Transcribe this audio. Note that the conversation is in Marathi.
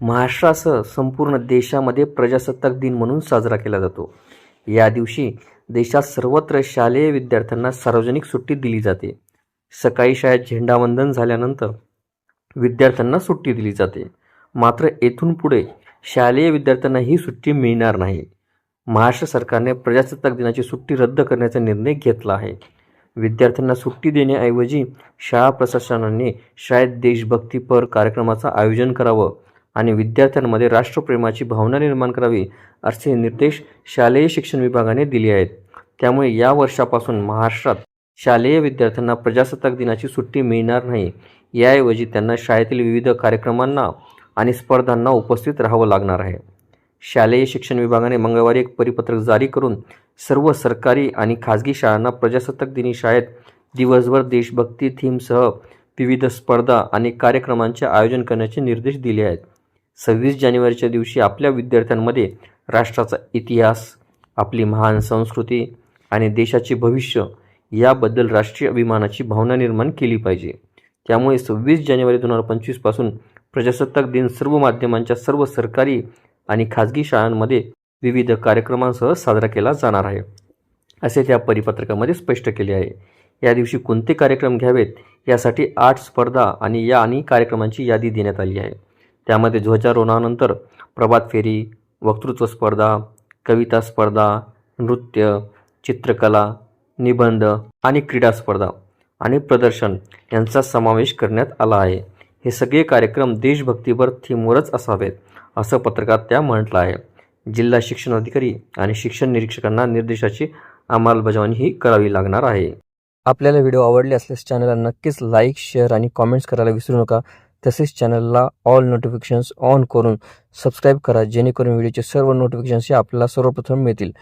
महाराष्ट्रासह संपूर्ण देशामध्ये प्रजासत्ताक दिन म्हणून साजरा केला जातो. या दिवशी देशात सर्वत्र शालेय विद्यार्थ्यांना सार्वजनिक सुट्टी दिली जाते. सकाळी शाळेत झेंडावंदन झाल्यानंतर विद्यार्थ्यांना सुट्टी दिली जाते. मात्र येथून पुढे शालेय विद्यार्थ्यांना ही सुट्टी मिळणार नाही. महाराष्ट्र सरकारने प्रजासत्ताक दिनाची सुट्टी रद्द करण्याचा निर्णय घेतला आहे. विद्यार्थ्यांना सुट्टी देण्याऐवजी शाळा प्रशासनाने शाळेत देशभक्तीपर कार्यक्रमाचं आयोजन करावं आणि विद्यार्थ्यांमध्ये राष्ट्रप्रेमाची भावना निर्माण करावी असे निर्देश शालेय शिक्षण विभागाने दिले आहेत. त्यामुळे या वर्षापासून महाराष्ट्रात शालेय विद्यार्थ्यांना प्रजासत्ताक दिनाची सुट्टी मिळणार नाही. याऐवजी त्यांना शाळेतील विविध कार्यक्रमांना आणि स्पर्धांना उपस्थित राहावं लागणार आहे. शालेय शिक्षण विभागाने मंगळवारी एक परिपत्रक जारी करून सर्व सरकारी आणि खाजगी शाळांना प्रजासत्ताक दिनी शाळेत दिवसभर देशभक्ती थीमसह विविध स्पर्धा आणि कार्यक्रमांचे आयोजन करण्याचे निर्देश दिले आहेत. सव्वीस जानेवारीच्या दिवशी आपल्या विद्यार्थ्यांमध्ये राष्ट्राचा इतिहास आपली महान संस्कृती आणि देशाचे भविष्य याबद्दल राष्ट्रीय अभिमानाची भावना निर्माण केली पाहिजे. त्यामुळे सव्वीस जानेवारी दोन हजार पंचवीसपासून प्रजासत्ताक दिन सर्व माध्यमांच्या सर्व सरकारी आणि खाजगी शाळांमध्ये विविध कार्यक्रमांसह साजरा केला जाणार आहे असे त्या परिपत्रकामध्ये स्पष्ट केले आहे. या दिवशी कोणते कार्यक्रम घ्यावेत यासाठी आठ स्पर्धा आणि या आणि कार्यक्रमांची यादी देण्यात आली आहे. त्यामध्ये ध्वजारोहणानंतर प्रभात फेरी वक्तृत्व स्पर्धा कविता स्पर्धा नृत्य चित्रकला निबंध आणि क्रीडा स्पर्धा आणि प्रदर्शन यांचा समावेश करण्यात आला आहे. हे सगळे कार्यक्रम देशभक्तीवर थीमवरच असावेत असं पत्रकात त्या म्हटलं आहे. जिल्हा शिक्षण अधिकारी आणि शिक्षण निरीक्षकांना निर्देशाची अंमलबजावणी ही करावी लागणार आहे. आपल्याला व्हिडिओ आवडले असल्यास चॅनलला नक्कीच लाईक शेअर आणि कॉमेंट्स करायला विसरू नका. तसेच चॅनलला ऑल नोटिफिकेशन्स ऑन करून सबस्क्राईब करा जेणेकरून व्हिडिओचे सर्व नोटिफिकेशन्स हे आपल्याला सर्वप्रथम मिळतील.